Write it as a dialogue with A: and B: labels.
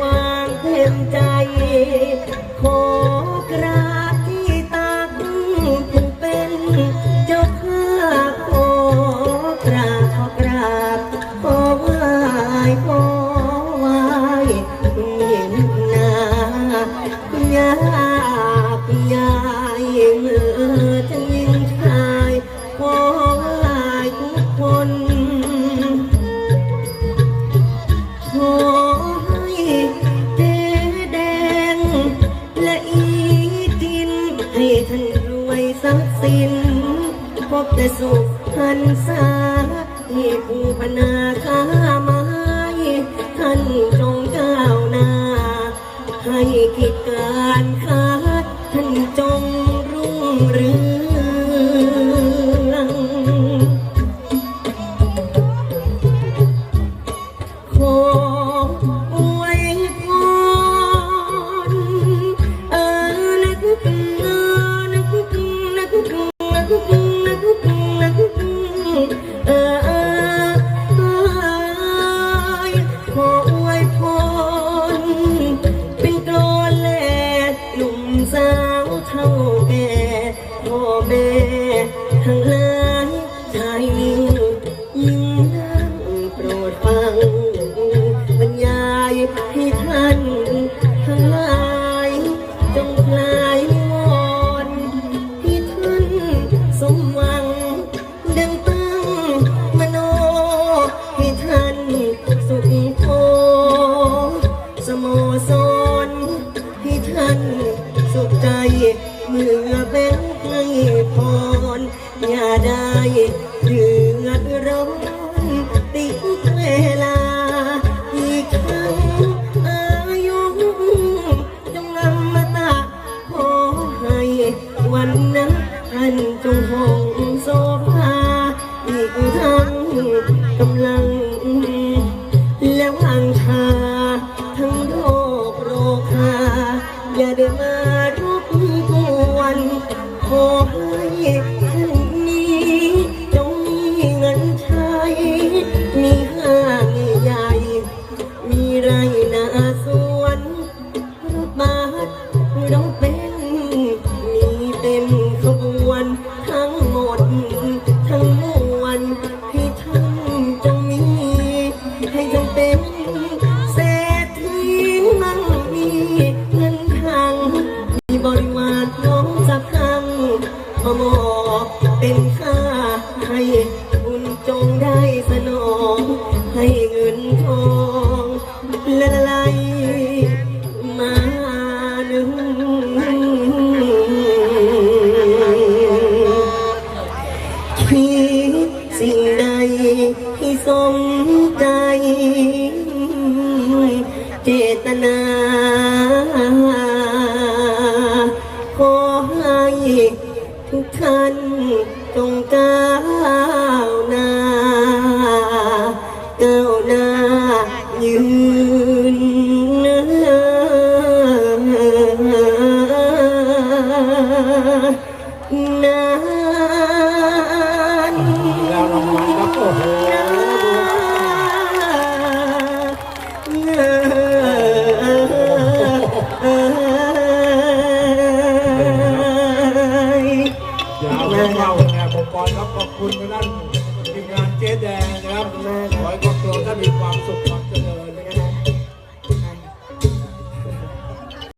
A: วางเต็มใจ ขอกราบที่ตาผู้เป็นเจ้าข้าขอกราบขอกราบขอไหว้ขอไหว้คุณหญิงนาคุณยา ให้ท่านรวยทรัพย์สิน พบแต่สุขพันษาที่ผู้พนาค้ามา ทั้งหลายชายหญิงยิ่งนั่งโปรดฟัง บรรยายให้ท่านทั้งหลายจงคลายวอนให้ท่านสมหวัง ดังตั้งมโนให้ท่านสุขโทสโมสรให้ท่านสุขใจเมื่อเป็นให้พร อย่าได้เดือดร้อนติดเวลา อีกครั้งอายุจงนำมาตะขอให้วันนั้นท่านจงหงโซฟาอีกทั้งกำลัง แล้วอังชาทั้งโรคโรคาอย่าได้มารบกวันขอให้ ให้สมใจ เจตนาขอให้ทุกท่านจงก้าวหน้าก้าวหน้ายื
B: น ทีมงานเจ๊แดงนะครับขอให้ครอบครัวท่านมีความสุขความเจริญนะครับ